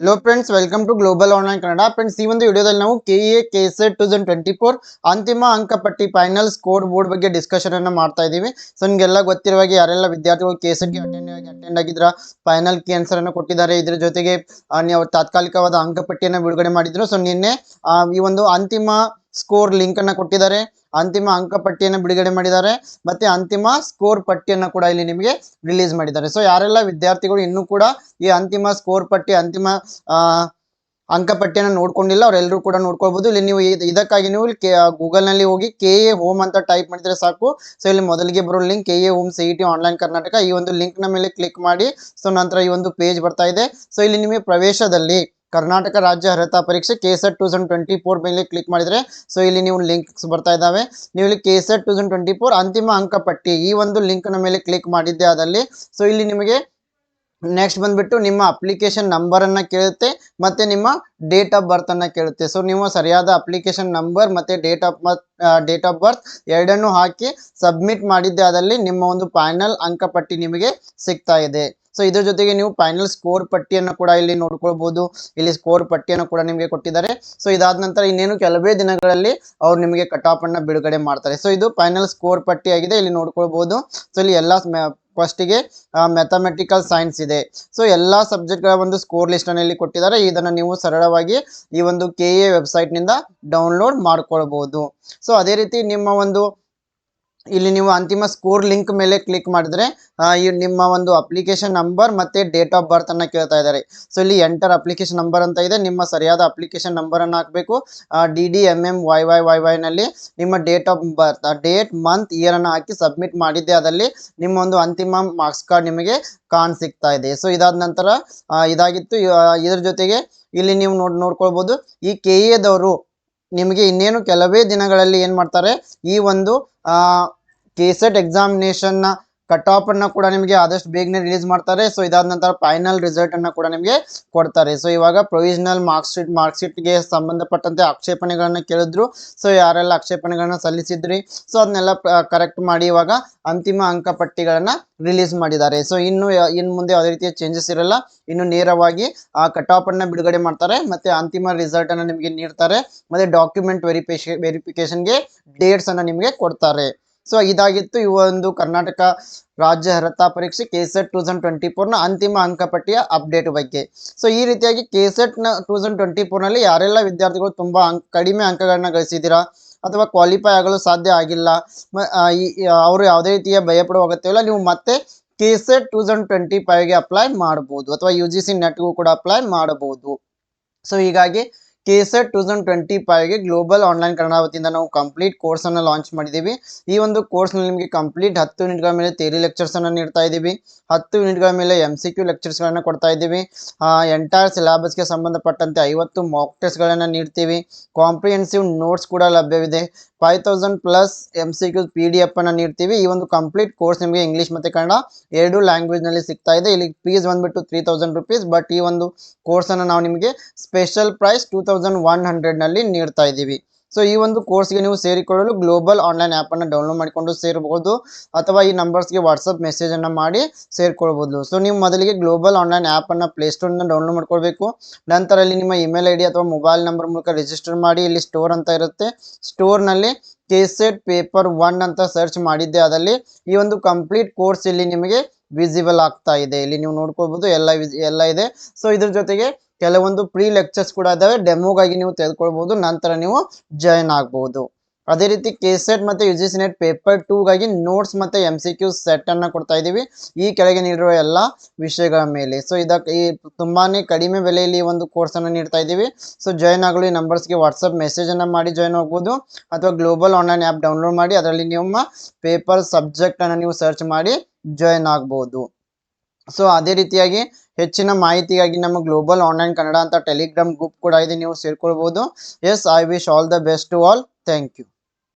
Hello friends welcome to Global Online Kannada friends ಈ ಒಂದು ವಿಡಿಯೋದಲ್ಲಿ ನಾವು K A K set two thousand twenty four ಅಂತಿಮ ಅಂಕಪಟ್ಟಿ ಫೈನಲ್ ಸ್ಕೋರ್ ಬೋರ್ಡ್ ಬಗ್ಗೆ ಡಿಸ್ಕಷನ್ ಅನ್ನು ಮಾಡ್ತಾ ಇದ್ದೀವಿ. ಸೊ ನಿಮಗೆಲ್ಲ ಗೊತ್ತಿರುವ ಹಾಗೆ ಯಾರೆಲ್ಲ ವಿದ್ಯಾರ್ಥಿಗಳು ಕೆ ಸೆಟ್ಗೆ ಅಟೆಂಡ್ ಅಟೆಂಡ್ ಆಗಿದ್ರ ಫೈನಲ್ ಕಿ ಆನ್ಸರ್ ಅನ್ನು ಕೊಟ್ಟಿದ್ದಾರೆ. ಇದ್ರ ಜೊತೆಗೆ ನೀವು ತಾತ್ಕಾಲಿಕವಾದ ಅಂಕಪಟ್ಟಿಯನ್ನು ಬಿಡುಗಡೆ ಮಾಡಿದ್ರು. ಸೊ ನಿನ್ನೆ ಈ ಒಂದು ಅಂತಿಮ ಸ್ಕೋರ್ ಲಿಂಕ್ ಅನ್ನ ಕೊಟ್ಟಿದ್ದಾರೆ. ಅಂತಿಮ ಅಂಕಪಟ್ಟಿಯನ್ನು ಬಿಡುಗಡೆ ಮಾಡಿದ್ದಾರೆ. ಮತ್ತೆ ಅಂತಿಮ ಸ್ಕೋರ್ ಪಟ್ಟಿಯನ್ನು ಕೂಡ ಇಲ್ಲಿ ನಿಮಗೆ ರಿಲೀಸ್ ಮಾಡಿದ್ದಾರೆ. ಸೊ ಯಾರೆಲ್ಲ ವಿದ್ಯಾರ್ಥಿಗಳು ಇನ್ನೂ ಕೂಡ ಈ ಅಂತಿಮ ಸ್ಕೋರ್ ಪಟ್ಟಿ, ಅಂತಿಮ ಅಂಕಪಟ್ಟಿಯನ್ನು ನೋಡ್ಕೊಂಡಿಲ್ಲ ಅವರೆಲ್ಲರೂ ಕೂಡ ನೋಡ್ಕೊಳ್ಬೋದು. ಇಲ್ಲಿ ನೀವು ಇದ್- ಇದಕ್ಕಾಗಿ ನೀವು ಕೆ ಗೂಗಲ್ನಲ್ಲಿ ಹೋಗಿ ಕೆ ಎ ಹೋಮ್ ಅಂತ ಟೈಪ್ ಮಾಡಿದ್ರೆ ಸಾಕು. ಸೊ ಇಲ್ಲಿ ಮೊದಲಿಗೆ ಬರೋ link K A home C E T online Karnataka ಈ ಒಂದು ಲಿಂಕ್ನ ಮೇಲೆ ಕ್ಲಿಕ್ ಮಾಡಿ. ಸೊ ನಂತರ ಈ ಒಂದು ಪೇಜ್ ಬರ್ತಾ ಇದೆ. ಸೊ ಇಲ್ಲಿ ನಿಮಗೆ ಪ್ರವೇಶದಲ್ಲಿ ಕರ್ನಾಟಕ ರಾಜ್ಯ ಅರ್ಹತಾ ಪರೀಕ್ಷೆ K set two thousand twenty four ಮೇಲೆ ಕ್ಲಿಕ್ ಮಾಡಿದರೆ ಸೊ ಇಲ್ಲಿ ನೀವು ಲಿಂಕ್ಸ್ ಬರ್ತಾ ಇದ್ದಾವೆ. ನೀವು ಇಲ್ಲಿ K set two thousand twenty four ಅಂತಿಮ ಅಂಕಪಟ್ಟಿ ಈ ಒಂದು ಲಿಂಕ್ನ ಮೇಲೆ ಕ್ಲಿಕ್ ಮಾಡಿದ್ದೆ ಆದಲ್ಲಿ ಸೊ ಇಲ್ಲಿ ನಿಮಗೆ ನೆಕ್ಸ್ಟ್ ಬಂದ್ಬಿಟ್ಟು ನಿಮ್ಮ ಅಪ್ಲಿಕೇಶನ್ ನಂಬರನ್ನು ಕೇಳುತ್ತೆ, ಮತ್ತು ನಿಮ್ಮ ಡೇಟ್ ಆಫ್ ಬರ್ತನ್ನು ಕೇಳುತ್ತೆ. ಸೊ ನೀವು ಸರಿಯಾದ ಅಪ್ಲಿಕೇಶನ್ ನಂಬರ್ ಮತ್ತು date of date of birth ಎರಡನ್ನೂ ಹಾಕಿ ಸಬ್ಮಿಟ್ ಮಾಡಿದ್ದೆ ಅದಲ್ಲಿ ನಿಮ್ಮ ಒಂದು ಫೈನಲ್ ಅಂಕಪಟ್ಟಿ ನಿಮಗೆ ಸಿಗ್ತಾ ಇದೆ. ಸೊ ಇದ್ರ ಜೊತೆಗೆ ನೀವು ಫೈನಲ್ ಸ್ಕೋರ್ ಪಟ್ಟಿಯನ್ನು ಕೂಡ ಇಲ್ಲಿ ನೋಡ್ಕೊಳ್ಬಹುದು ಇಲ್ಲಿ ಸ್ಕೋರ್ ಪಟ್ಟಿಯನ್ನು ಕೂಡ ನಿಮಗೆ ಕೊಟ್ಟಿದ್ದಾರೆ. ಸೊ ಇದಾದ ನಂತರ ಇನ್ನೇನು ಕೆಲವೇ ದಿನಗಳಲ್ಲಿ ಅವ್ರು ನಿಮಗೆ ಕಟಾಪ್ ಅನ್ನ ಬಿಡುಗಡೆ ಮಾಡ್ತಾರೆ. ಸೊ ಇದು ಫೈನಲ್ ಸ್ಕೋರ್ ಪಟ್ಟಿ ಆಗಿದೆ. ಇಲ್ಲಿ ನೋಡ್ಕೊಳ್ಬಹುದು ಸೊ ಇಲ್ಲಿ ಎಲ್ಲ ಫಸ್ಟಿಗೆ ಮ್ಯಾಥಮೆಟಿಕಲ್ ಸೈನ್ಸ್ ಇದೆ. ಸೊ ಎಲ್ಲ ಸಬ್ಜೆಕ್ಟ್ಗಳ ಒಂದು ಸ್ಕೋರ್ ಲಿಸ್ಟ್ ಅನ್ನು ಇಲ್ಲಿ ಕೊಟ್ಟಿದ್ದಾರೆ. ಇದನ್ನು ನೀವು ಸರಳವಾಗಿ ಈ ಒಂದು ಕೆ ಎ ವೆಬ್ಸೈಟ್ನಿಂದ ಡೌನ್ಲೋಡ್ ಮಾಡ್ಕೊಳ್ಬಹುದು ಸೊ ಅದೇ ರೀತಿ ನಿಮ್ಮ ಒಂದು ಇಲ್ಲಿ ನೀವು ಅಂತಿಮ ಸ್ಕೋರ್ ಲಿಂಕ್ ಮೇಲೆ ಕ್ಲಿಕ್ ಮಾಡಿದ್ರೆ ನಿಮ್ಮ ಒಂದು ಅಪ್ಲಿಕೇಶನ್ ನಂಬರ್ ಮತ್ತೆ ಡೇಟ್ ಆಫ್ ಬರ್ತ್ ಅನ್ನ ಕೇಳ್ತಾ ಇದ್ದಾರೆ. ಸೊ ಇಲ್ಲಿ ಎಂಟರ್ ಅಪ್ಲಿಕೇಶನ್ ನಂಬರ್ ಅಂತ ಇದೆ. ನಿಮ್ಮ ಸರಿಯಾದ ಅಪ್ಲಿಕೇಶನ್ ನಂಬರ್ ಅನ್ನು ಹಾಕಬೇಕು. D D M M Y Y Y Y ನಲ್ಲಿ ನಿಮ್ಮ date of birth date month year ಅನ್ನು ಹಾಕಿ ಸಬ್ಮಿಟ್ ಮಾಡಿದ್ದೆ ಅದಲ್ಲಿ ನಿಮ್ಮ ಒಂದು ಅಂತಿಮ ಮಾರ್ಕ್ಸ್ ಕಾರ್ಡ್ ನಿಮಗೆ ಕಾಣ್ ಸಿಗ್ತಾ ಇದೆ. ಸೊ ಇದಾದ ನಂತರ ಇದಾಗಿತ್ತು. ಇದ್ರ ಜೊತೆಗೆ ಇಲ್ಲಿ ನೀವು ನೋಡ್, ನೋಡ್ಕೊಳ್ಬೋದು. ಈ ಕೆ ಎದವರು ನಿಮಗೆ ಇನ್ನೇನು ಕೆಲವೇ ದಿನಗಳಲ್ಲಿ ಏನು ಮಾಡ್ತಾರೆ ಈ ಒಂದು ಕೆ ಸೆಟ್ ಎಕ್ಸಾಮಿನೇಷನ್ನ ಕಟ್ ಆಫ್ ಅನ್ನ ಕೂಡ ನಿಮಗೆ ಆದಷ್ಟು ಬೇಗನೆ ರಿಲೀಸ್ ಮಾಡ್ತಾರೆ. ಸೊ ಇದಾದ ನಂತರ ಫೈನಲ್ ರಿಸಲ್ಟ್ ಅನ್ನ ಕೂಡ ನಿಮಗೆ ಕೊಡ್ತಾರೆ. ಸೊ ಇವಾಗ ಪ್ರೊವಿಷನಲ್ ಮಾರ್ಕ್ಸ್ ಶೀಟ್ ಮಾರ್ಕ್ ಶೀಟ್ಗೆ ಸಂಬಂಧಪಟ್ಟಂತೆ ಆಕ್ಷೇಪಣೆಗಳನ್ನ ಕೇಳಿದ್ರು. ಸೊ ಯಾರೆಲ್ಲ ಆಕ್ಷೇಪಣೆಗಳನ್ನ ಸಲ್ಲಿಸಿದ್ರಿ? ಸೊ ಅದನ್ನೆಲ್ಲ ಕರೆಕ್ಟ್ ಮಾಡಿ ಇವಾಗ ಅಂತಿಮ ಅಂಕಪಟ್ಟಿಗಳನ್ನ ರಿಲೀಸ್ ಮಾಡಿದ್ದಾರೆ. ಸೊ ಇನ್ನು ಇನ್ನು ಮುಂದೆ ಯಾವುದೇ ರೀತಿಯ ಚೇಂಜಸ್ ಇರಲ್ಲ. ಇನ್ನು ನೇರವಾಗಿ, ಆ ಕಟ್ ಆಫ್ ಅನ್ನ ಬಿಡುಗಡೆ ಮಾಡ್ತಾರೆ. ಮತ್ತೆ ಅಂತಿಮ ರಿಸಲ್ಟ್ ಅನ್ನ ನಿಮಗೆ ನೀಡ್ತಾರೆ. ಮತ್ತೆ ಡಾಕ್ಯುಮೆಂಟ್ ವೆರಿಫಿಕೇಶನ್ ವೆರಿಫಿಕೇಶನ್ಗೆ ಡೇಟ್ಸ್ ಅನ್ನ ನಿಮಗೆ ಕೊಡ್ತಾರೆ. ಸೊ ಇದಾಗಿತ್ತು ಈ ಒಂದು ಕರ್ನಾಟಕ ರಾಜ್ಯ ಅರ್ಹತಾ ಪರೀಕ್ಷೆ K set two thousand twenty ಫೋರ್ನ ಅಂತಿಮ ಅಂಕಪಟ್ಟಿಯ ಅಪ್ಡೇಟ್ ಬಗ್ಗೆ. ಸೊ ಈ ರೀತಿಯಾಗಿ ಕೆ ಸೆಟ್ನ ಟೂ ತೌಸಂಡ್ ಟ್ವೆಂಟಿ ಫೋರ್ನಲ್ಲಿ ಯಾರೆಲ್ಲ ವಿದ್ಯಾರ್ಥಿಗಳು ತುಂಬ ಅಂಕ, ಕಡಿಮೆ ಅಂಕಗಳನ್ನ ಗಳಿಸಿದ್ದೀರಾ ಅಥವಾ ಕ್ವಾಲಿಫೈ ಆಗಲು ಸಾಧ್ಯ ಆಗಿಲ್ಲ ಅವರು ಯಾವುದೇ ರೀತಿಯ ಭಯಪಡುವ ಅಗತ್ಯವಿಲ್ಲ ನೀವು ಮತ್ತೆ K set two thousand twenty ಫೈವ್ಗೆ apply ಮಾಡ್ಬೋದು ಅಥವಾ ಯು ಜಿ ಸಿ ನೆಟ್ಗೂ ಕೂಡ ಅಪ್ಲೈ ಮಾಡಬಹುದು. ಸೊ ಹೀಗಾಗಿ K set two thousand twenty ಫೈವ್ಗೆ global online Kannada ವತಿಯಿಂದ ನಾವು ಕಂಪ್ಲೀಟ್ ಕೋರ್ಸನ್ನು ಲಾಂಚ್ ಮಾಡಿದ್ದೀವಿ. ಈ ಒಂದು ಕೋರ್ಸ್ನಲ್ಲಿ ನಿಮಗೆ ಕಂಪ್ಲೀಟ್ ಹತ್ತು ಯೂನಿಟ್ಗಳ ಮೇಲೆ ತೇರಿ ಲೆಕ್ಚರ್ಸನ್ನು ನೀಡ್ತಾ ಇದ್ದೀವಿ. ಹತ್ತು ಯೂನಿಟ್ಗಳ ಮೇಲೆ ಎಂ ಸಿ ಕ್ಯೂ ಲೆಕ್ಚರ್ಸ್ಗಳನ್ನು ಕೊಡ್ತಾ ಇದ್ದೀವಿ. ಎಂಟೈರ್ ಸಿಲೆಬಸ್ಗೆ ಸಂಬಂಧಪಟ್ಟಂತೆ ಐವತ್ತು ಮಾಕ್ ಟೆಸ್ಟ್ಗಳನ್ನು ನೀಡ್ತೀವಿ. ಕಾಂಪ್ರಿಹೆನ್ಸಿವ್ ನೋಟ್ಸ್ ಕೂಡ ಲಭ್ಯವಿದೆ. Five thousand plus M C Q P D F ಅನ್ನು ನೀಡ್ತೀವಿ. ಈ ಒಂದು ಕಂಪ್ಲೀಟ್ ಕೋರ್ಸ್ ನಿಮಗೆ ಇಂಗ್ಲೀಷ್ ಮತ್ತು ಕನ್ನಡ ಎರಡು ಲ್ಯಾಂಗ್ವೇಜ್ನಲ್ಲಿ ಸಿಗ್ತಾ ಇದೆ. ಇಲ್ಲಿ ಫೀಸ್ ಬಂದ್ಬಿಟ್ಟು ತ್ರೀ ತೌಸಂಡ್ ರುಪೀಸ್ ಬಟ್ ಈ ಒಂದು ಕೋರ್ಸನ್ನು ನಾವು ನಿಮಗೆ special price two thousand one ಹಂಡ್ರೆಡ್ನಲ್ಲಿ ನೀಡ್ತಾ ಇದ್ದೀವಿ. ಸೊ ಈ ಒಂದು ಕೋರ್ಸ್ಗೆ ನೀವು ಸೇರಿಕೊಳ್ಳಲು ಗ್ಲೋಬಲ್ ಆನ್ಲೈನ್ ಆ್ಯಪನ್ನು ಡೌನ್ಲೋಡ್ ಮಾಡಿಕೊಂಡು ಸೇರಬಹುದು ಅಥವಾ ಈ ನಂಬರ್ಸ್ಗೆ ವಾಟ್ಸಪ್ ಮೆಸೇಜನ್ನು ಮಾಡಿ ಸೇರಿಕೊಳ್ಬೋದು ಸೊ ನೀವು ಮೊದಲಿಗೆ ಗ್ಲೋಬಲ್ ಆನ್ಲೈನ್ ಆ್ಯಪನ್ನು ಪ್ಲೇಸ್ಟೋರ್ನ ಡೌನ್ಲೋಡ್ ಮಾಡ್ಕೊಳ್ಬೇಕು. ನಂತರ ಅಲ್ಲಿ ನಿಮ್ಮ ಇಮೇಲ್ ಐ ಅಥವಾ ಮೊಬೈಲ್ ನಂಬರ್ ಮೂಲಕ ರಿಜಿಸ್ಟರ್ ಮಾಡಿ, ಇಲ್ಲಿ ಸ್ಟೋರ್ ಅಂತ ಇರುತ್ತೆ. ಸ್ಟೋರ್ನಲ್ಲಿ ಕೆಸೆಟ್ ಪೇಪರ್ ಒನ್ ಅಂತ ಸರ್ಚ್ ಮಾಡಿದ್ದೆ. ಅದರಲ್ಲಿ ಈ ಒಂದು ಕಂಪ್ಲೀಟ್ ಕೋರ್ಸ್ ಇಲ್ಲಿ ನಿಮಗೆ ವಿಸಿಬಲ್ ಆಗ್ತಾ ಇದೆ. ಇಲ್ಲಿ ನೀವು ನೋಡ್ಕೊಳ್ಬೋದು, ಎಲ್ಲ ಎಲ್ಲ ಇದೆ. ಸೊ, ಇದ್ರ ಜೊತೆಗೆ ಕೆಲವೊಂದು ಪ್ರೀ ಲೆಕ್ಚರ್ಸ್ ಕೂಡ ಇದಾವೆ. ಡೆಮೋಗಾಗಿ ನೀವು ತೆಗೆದುಕೊಳ್ಬೋದು. ನಂತರ ನೀವು ಜಾಯಿನ್ ಆಗ್ಬೋದು. ಅದೇ ರೀತಿ ಕೆ ಸೆಟ್ ಮತ್ತು U G C net paper ಟೂಗಾಗಿ notes ಮತ್ತು ಎಂ ಸಿ ಕ್ಯೂ ಸೆಟ್ಟನ್ನು ಕೊಡ್ತಾ ಇದ್ದೀವಿ. ಈ ಕೆಳಗೆ ನೀಡಿರುವ ಎಲ್ಲ ವಿಷಯಗಳ ಮೇಲೆ. ಸೊ ಇದಕ್ಕೆ ಈ ತುಂಬಾ ಕಡಿಮೆ ಬೆಲೆಯಲ್ಲಿ ಒಂದು ಕೋರ್ಸನ್ನು ನೀಡ್ತಾ ಇದ್ದೀವಿ. ಸೊ ಜಾಯ್ನ್ ಆಗಲು ಈ ನಂಬರ್ಸ್ಗೆ ವಾಟ್ಸಪ್ ಮೆಸೇಜನ್ನು ಮಾಡಿ ಜಾಯ್ನ್ ಆಗ್ಬೋದು ಅಥವಾ ಗ್ಲೋಬಲ್ ಆನ್ಲೈನ್ ಆ್ಯಪ್ ಡೌನ್ಲೋಡ್ ಮಾಡಿ ಅದರಲ್ಲಿ ನಿಮ್ಮ ಪೇಪರ್ ಸಬ್ಜೆಕ್ಟನ್ನು ನೀವು ಸರ್ಚ್ ಮಾಡಿ ಜಾಯ್ನ್ ಆಗ್ಬೋದು. ಸೊ ಅದೇ ರೀತಿಯಾಗಿ ಹೆಚ್ಚಿನ ಮಾಹಿತಿಗಾಗಿ ನಮ್ಮ ಗ್ಲೋಬಲ್ ಆನ್ಲೈನ್ ಕನ್ನಡ ಅಂತ ಟೆಲಿಗ್ರಾಮ್ ಗ್ರೂಪ್ ಕೂಡ ಇದೆ. ನೀವು ಸೇರ್ಕೊಳ್ಬೋದು. Yes I wish all the best to all thank you